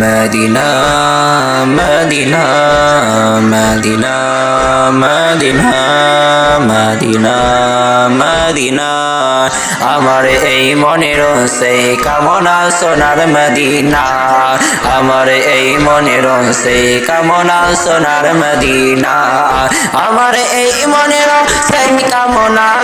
Medina Medina Medina Medina Medina Medina. আমার এই মনের সেই কামনা সোনার মদিনা। আমার এই মনের সেই কামনা সোনার মদিনা। আমার এই মনের সেই কামনা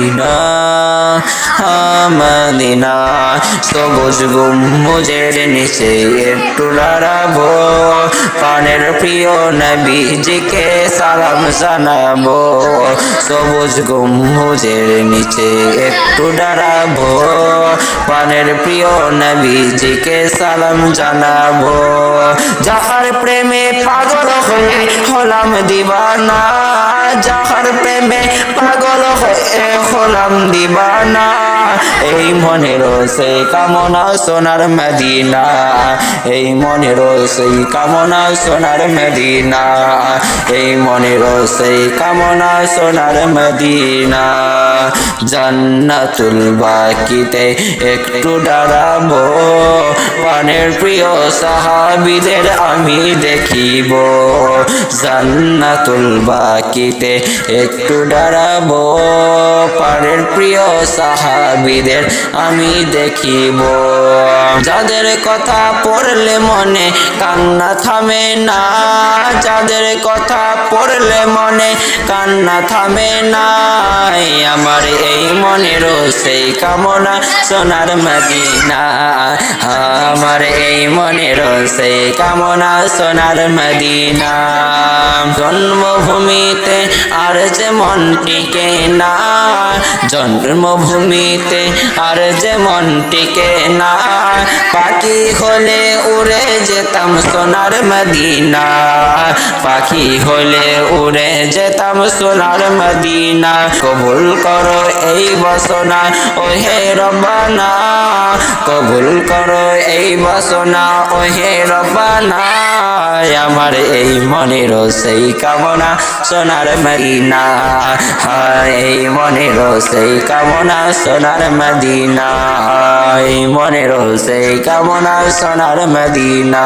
মদিনা মদিনা সবুজ গুম্বুজের নিচে একটু দাঁড়াবো। পানের প্রিয় নবীজিকে সালাম জানাব। সবুজ গম্বুজের নিচে একটু দাঁড়াবো। পানের প্রিয় নবীজিকে সালাম জানাব। যাহার প্রেমে পাগল হয়ে হলাম দিবানা যাহার প্রেমে পাগল হয়ে হলাম দিবানা। এই মনের সেই কামনা সোনার মদিনা। এই মনের সেই কামনা সোনার মদিনা। এই মনের সেই কামনা সোনার মদিনা। জান্নাতুল বাকিতে একটু দাঁড়াবো। পানের প্রিয় সাহাবিদের আমি দেখিব। জান্নাতুল বাকিতে একটু দাঁড়াবো। পানের প্রিয় সাহাবিদের আমি দেখিব। যাদের কথা পড়লে মনে কান্না থামে না, যাদের কথা পড়লে মনে কান্না থামে না, আমার এই মনের সেই কামনা সোনার মদিনা। আমার এই মনের সেই কামনা সোনার মদিনা। জন্মভূমিতে আর যে মন টিকে না, জন্মভূমিতে আর যে মন টিকে না, পাখি হলে উড়ে যেতাম সোনার মদিনা। পাখি হলে উড়ে যেতাম সোনার মদিনা। কবুল করো এই বসনা ও হে রবানা কবুল করো এই বসনা ওহে হে রবানা আমার এই মনের সেই কামনা, সোনার মদিনা এই মনের সেই কামনা, সোনার মদিনা, এই মনের সেই কামনা, সোনার মদিনা।